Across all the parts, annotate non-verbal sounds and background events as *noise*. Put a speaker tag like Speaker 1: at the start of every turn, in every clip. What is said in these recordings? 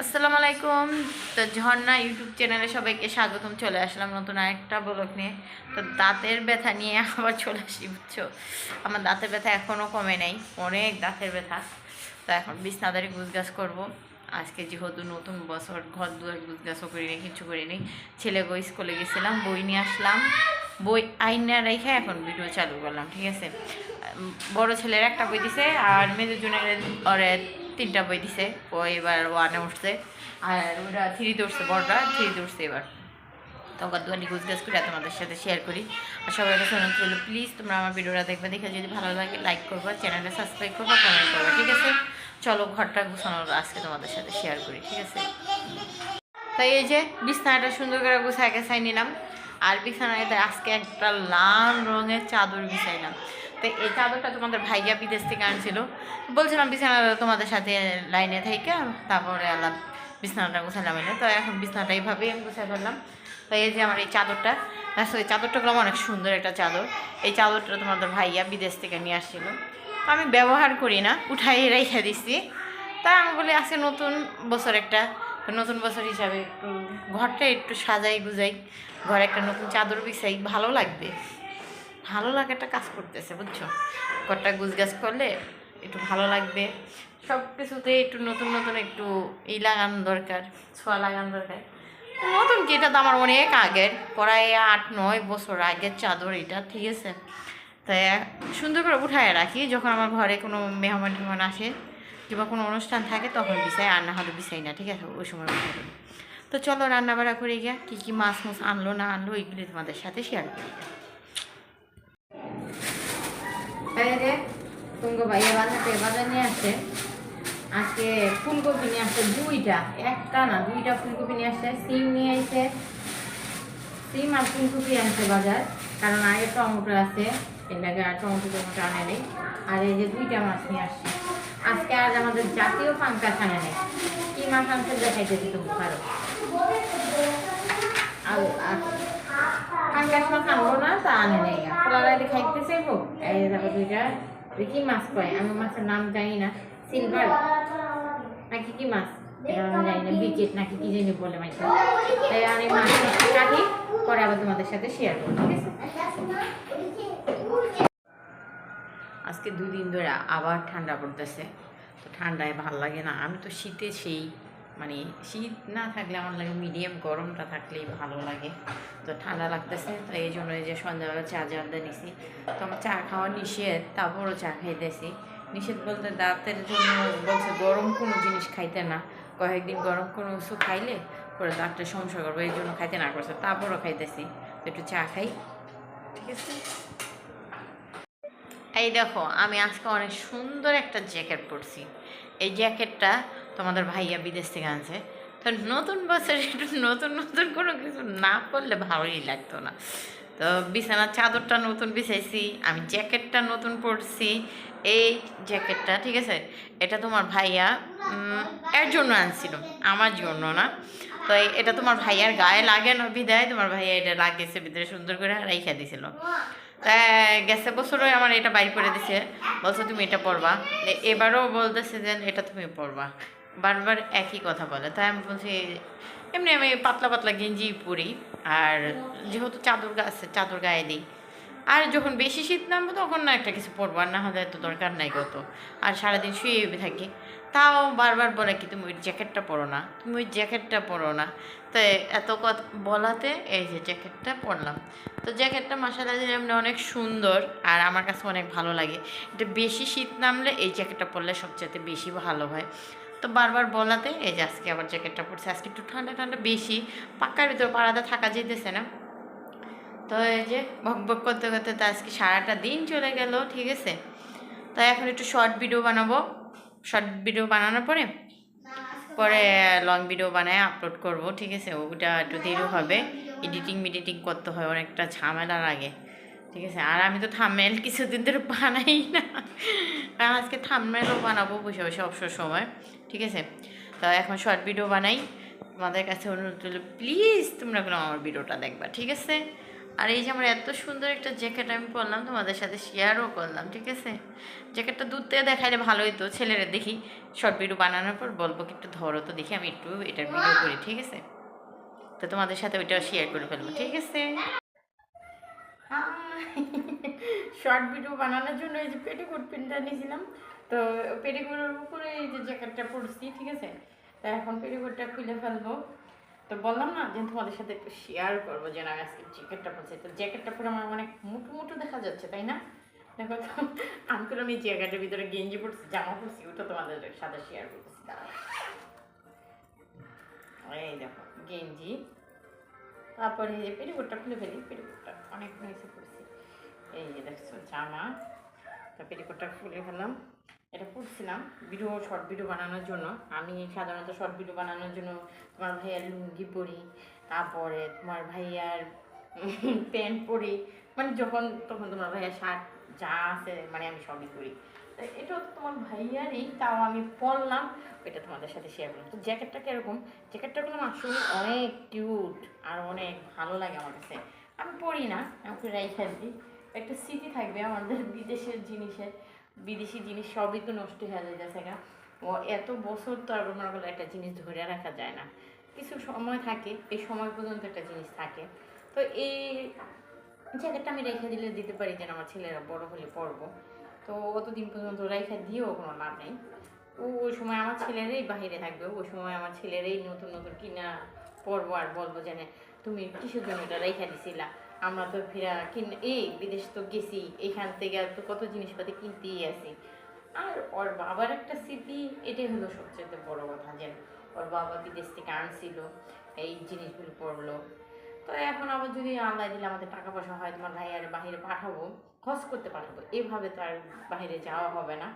Speaker 1: আসসালামু আলাইকুম। তো ঝর্ণা ইউটিউব চ্যানেলে সবাইকে স্বাগতম। চলে আসলাম নতুন আরেকটা ব্লগ নিয়ে। তো দাঁতের ব্যথা নিয়ে *laughs* আবার চলে আসি, বুঝছ? আমার দাঁতের ব্যথা এখনও কমে নাই। অনেক দাঁতের ব্যথা। তো এখন বিছনাদারি গুজগাছ করব। আজকে যেহেতু নতুন বছর ঘর দুয়ার গুজগাছও করিনি, কিছু করিনি। ছেলে গো স্কুলে গেছিলাম, বই নিয়ে আসলাম। বই আইনা রেখে এখন ভিডিও চালু করলাম, ঠিক আছে? বড় ছেলের একটা বই দিছে, আর মেয়েদের জন্য ওরে তিনটা বই দিছে, ও এবার ওয়ানে উঠছে। আর ওরা থ্রিতে উঠছে বড়টা থ্রিতে উঠছে এবার। তখন দুয়ানি গুজ গাছ করে তোমাদের সাথে শেয়ার করি। আর সবাই কাছে অনুরোধ করল প্লিজ তোমরা আমার ভিডিওটা দেখবে, দেখে যদি ভালো লাগে লাইক করব চ্যানেলটা সাবস্ক্রাইব করব কমেন্ট করবা, ঠিক আছে? চলো ঘরটা গুছানোর আজকে তোমাদের সাথে শেয়ার করি, ঠিক আছে? তাই এই যে বিছানাটা সুন্দর করে গুছাই গেছাই নিলাম। আর বিছানাতে আজকে একটা লাল রঙের চাদর বিছাইলাম। তো এই চাদরটা তোমাদের ভাইয়া বিদেশ থেকে আনছিল। বলছিলাম বিছানাটা তোমাদের সাথে লাইনে থেকে, তারপরে আলাপ বিছানাটা গুছাইলাম এনে তো এখন বিছানাটা এইভাবেই আমি গুছাই ফেললাম। তো এই যে আমার এই চাদরটা এই চাদরটা করলাম অনেক সুন্দর একটা চাদর। এই চাদরটা তোমাদের ভাইয়া বিদেশ থেকে নিয়ে আসছিল। আমি ব্যবহার করি না, উঠাই রেখে দিচ্ছি তা আমি বলি, আজকে নতুন বছর একটা নতুন বছর হিসাবে একটু ঘরটা একটু সাজাই গুজাই ঘরে একটা নতুন চাদর বিছাই, ভালো লাগবে। ভালো লাগাটা কাজ করতেছে, বুঝছ? ঘরটা গুজগাছ করলে একটু ভালো লাগবে। সব কিছুতে একটু নতুন নতুন একটু ই লাগানো দরকার, ছোঁয়া লাগানো দরকার। নতুন কি, এটা তো আমার অনেক আগের, প্রায় আট, নয় বছর আগের চাদর এটা, ঠিক আছে? তাই সুন্দর করে উঠায় রাখি, যখন আমার ঘরে কোনো মেহমান টেহমান আসে কিংবা কোনো অনুষ্ঠান থাকে, তখন বিছাই, আর না হলে বিছাই না, ঠিক আছে? ওই সময় তো চলো রান্না বাড়া করে গিয়া, কী কী মাছ মাছ আনলো, না আনলো, এগুলি তোমাদের সাথে শেয়ার করি। তুমি ভাইয়া বাজার বাজার নিয়ে আসছে। আজকে ফুলকপি নিয়ে আসছে দুইটা, একটা না, দুইটা ফুলকপি নিয়ে আসছে, সিম নিয়ে এসে সিম আর ফুলকপি আনছে বাজার, কারণ আগে টমেটো আছে লাগে আর টমেটো টমেটো আনে নেই। আর এই যে দুইটা মাছ নিয়ে আসছে। আজকে আজ আমাদের জাতীয় পাঙ্কাশ আনে নেই। কি মাছ আনছে দেখাইতেছি তুমি পারো আর মাছ আনব না, তা আনে কি মাছ আমি মাছের নাম নাকি কি মাছ? জানি না। বিকেট নাকি কি বলে আমি মাছ পরে আবার তোমাদের সাথে শেয়ার আজকে দুদিন ধরে আবার ঠান্ডা পড়তেছে। তো ঠান্ডায় ভালো লাগে না। আমি তো শীতে সেই মানে শীত না থাকলে আমার লাগে মিডিয়াম গরমটা থাকলেই ভালো লাগে। তো ঠান্ডা লাগতেছে, তো এই জন্য যে সন্ধ্যাবেলা চা জানতে নিছি। তো আমার চা খাওয়া নিষেধ, তারপরও চা খাইতেছি। নিষেধ বলতে দাঁতের জন্য বলছে গরম কোনো জিনিস খাইতে না। কয়েকদিন গরম কোনো কিছু খাইলে পরে দাঁতটা সমস্যা করবে, এই জন্য খাইতে না করছে, তারপরও খাইতেছি। তো একটু চা খাই। ঠিক আছে? এই দেখো, আমি আজকে অনেক সুন্দর একটা জ্যাকেট পরছি। এই জ্যাকেটটা তোমাদের ভাইয়া বিদেশ থেকে আনছে। তো নতুন বছরে একটু নতুন নতুন কোনো কিছু না করলে ভালোই লাগতো না। তো বিছানার চাদরটা নতুন বিছাইছি, আমি জ্যাকেটটা নতুন পরছি। এই জ্যাকেটটা, ঠিক আছে? এটা তোমার ভাইয়া এর জন্য আনছিল, আমার জন্য না। তো এটা তোমার ভাইয়ার গায়ে লাগে না বিদায়, তোমার ভাইয়া এটা লাগিয়েছে, ভিতরে সুন্দর করে রাইখা দিছিল। তা, গেছে বছরও আমার এটা বাইর করে দিছে। বলছে, তুমি এটা পরবা। এবারও বলতেছে যে, এটা তুমি পরবা। বারবার একই কথা বলে। তাই আমি বলছি, এমনি আমি পাতলা পাতলা গেঞ্জি পরি। আর যেহেতু চাদর আছে, চাদর গায়ে দিই। আর যখন বেশি শীত নামবে তখন না একটা কিছু পরবো, আর না হলে এত দরকার নাই কত। আর সারাদিন শুয়ে থাকি। তাও বারবার বলে কি, তুমি ওই জ্যাকেটটা পরো না, তুমি ওই জ্যাকেটটা পরো না। তো এত কথা বলাতে এই যে জ্যাকেটটা পরলাম। তো জ্যাকেটটা মাসালা এমনি অনেক সুন্দর, আর আমার কাছে অনেক ভালো লাগে। এটা বেশি শীত নামলে এই জ্যাকেটটা পরলে সবচেয়ে বেশি ভালো হয়। তো বারবার বলাতে, এই যে আজকে আবার জ্যাকেটটা পরছে, আজকে একটু ঠান্ডা ঠান্ডা বেশি, পাক্কার ভিতর পাড়াতে থাকা যেতেছে না। তো এই যে বক বক করতে করতে তো আজকে সারাটা দিন চলে গেল, ঠিক আছে? তো এখন একটু শর্ট ভিডিও বানাবো। শর্ট ভিডিও বানানোর পরে পরে লং ভিডিও বানায় আপলোড করব, ঠিক আছে? ওটা একটু দেরিও হবে। এডিটিং, মিডিটিং করতে হয়, অনেকটা ঝামেলা লাগে ঠিক আছে, আর আমি তো থামমেল কিছুদিন ধরে বানাই না। আজকে থামমেলও বানাবো বসে বসে অবসর সময়, ঠিক আছে? তো এখন শর্ট ভিডিও বানাই। তোমাদের কাছে অনুরোধ করল প্লিজ তোমরা কোনো আমার ভিডিওটা দেখবা, ঠিক আছে? আর এই যে আমার এত সুন্দর একটা জ্যাকেট আমি পরলাম, তোমাদের সাথে শেয়ারও করলাম, ঠিক আছে? জ্যাকেটটা দূর থেকে দেখাইলে ভালোই তো, ছেলেরা দেখি। শর্ট ভিডিও বানানোর পর বলব কি একটু ধরো তো দেখি, আমি একটু এটার ভিডিও করি, ঠিক আছে? তো তোমাদের সাথে ওইটাও শেয়ার করে ফেলব, ঠিক আছে? শর্ট ভিডিও বানানোর জন্য এই যে পেটিকোট প্রিন্টটা নিয়েছিলাম। তো পেটিকোটের উপরে এই যে জ্যাকেটটা পরছি, ঠিক আছে? তো এখন পেটিকোটটা খুলে ফেলব। তো বললাম না যে তোমাদের সাথে একটু শেয়ার করব যে না আজকে জ্যাকেটটা পরছি। তো জ্যাকেটটা পরে আমার অনেক মুটু মুটু দেখা যাচ্ছে, তাই না? দেখো তো, আমি করে আমি জ্যাকেটের ভিতরে গেঞ্জি পরছি, জামা পরছি, ওটা তোমাদের সাথে শেয়ার করতেছি। এই দেখো, গেঞ্জি। তারপরে এই পেটিকোটটা খুলে ফেলি পেটিকোটটা অনেক নিচে পড়ছি এই দেখছ জামা তা পেটিকোটটা খুলে ফেললাম এটা পড়ছিলাম ভিডিও শর্ট ভিডিও বানানোর জন্য। আমি সাধারণত শর্ট ভিডিও বানানোর জন্য তোমার ভাইয়ার লুঙ্গি পরি, তারপরে তোমার ভাইয়ার প্যান্ট পরি। মানে যখন, তখন তোমার ভাইয়ার শার্ট যা আছে মানে আমি সবই করি। এটাও তোমার ভাইয়ারই, তাও আমি পরলাম, ওইটা তোমাদের সাথে শেয়ার করলাম। তো জ্যাকেটটা কীরকম? জ্যাকেটটা করলাম আসলে অনেক কিউট আর অনেক ভালো লাগে আমার কাছে। আমি পড়ি না আমাকে রাইখা দিই। একটা স্মৃতি থাকবে আমাদের বিদেশের জিনিসের বিদেশি জিনিস সবই তো নষ্ট হয়ে যাইতেছে গা ও এত বছর তো আর মনে করলে একটা জিনিস ধরে রাখা যায় না। কিছু সময় থাকে এই সময় পর্যন্ত একটা জিনিস থাকে। তো এই জ্যাকেটটা আমি রেখে দিলে দিতে পারি যেন আমার ছেলেরা বড় হলে পরবো। তো অতদিন পর্যন্ত রেখে দিয়েও কোনো লাভ নেই। ও ওই সময় আমার ছেলেরাই বাইরে থাকবে ওই সময় আমার ছেলেরাই নতুন নতুন কিনা পরবো আর বলব যে না, তুমি কিসের জন্য এটা রেখে দিছিলা? আমরা তো ফিরা কিন, এই বিদেশ তো গেছি, এখান থেকে আর তো কত জিনিসপাতি কিনতেই আসি। আর ওর বাবার একটা স্মৃতি, এটাই হলো সবচেয়ে বড় কথা, যে ওর বাবা বিদেশ থেকে আনছিল, এই জিনিসগুলো পড়ল তো এখন আবার যদি আল্লাহ দিলে আমাদের টাকা পয়সা হয়, তোমার ভাই আর বাহিরে পাঠাবো খরচ করতে পাঠাবো, এভাবে তো আর বাইরে যাওয়া হবে না।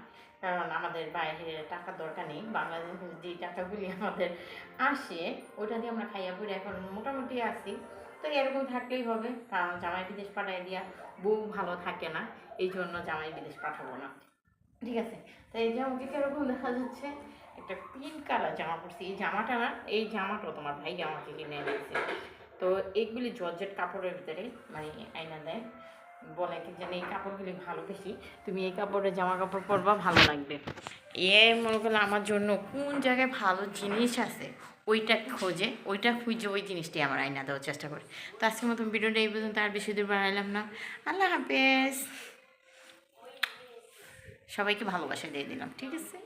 Speaker 1: কারণ আমাদের বাইরে টাকার দরকার নেই, বাংলাদেশের যে টাকাগুলি আমাদের আসে, ওটা দিয়ে আমরা খাইয়া পড়ে এখন মোটামুটি আছি। তো এরকম থাকলেই হবে। কারণ জামাই বিদেশ পাঠাই দিয়া বউ ভালো থাকে না, এই জন্য জামাই বিদেশ পাঠাবো না। ঠিক আছে? তো এই যে আমাকে কীরকম দেখা যাচ্ছে, একটা পিঙ্ক কালার জামা পরছি। এই জামাটা না, এই জামাটাও তোমার ভাই আমাকে কিনে এনেছে তো এইগুলি জর্জেট কাপড়ের ভিতরে মানে আয়না দেয়। বলে কি জানি এই কাপড়গুলি ভালো বেশি। তুমি এই কাপড়ের জামা কাপড় পরবা, ভালো লাগবে। এ মনে করলে আমার জন্য কোন জায়গায় ভালো জিনিস আছে, ওইটা খোঁজে, ওইটা খুঁজে ওই জিনিসটাই আমার আয়না দেওয়ার চেষ্টা করে। তো আজকের মতন ভিডিওটা এই পর্যন্ত, আর বেশি দূর বাড়াইলাম না। আল্লাহ হাফেজ। সবাইকে ভালোবাসা দিয়ে দিলাম, ঠিক আছে?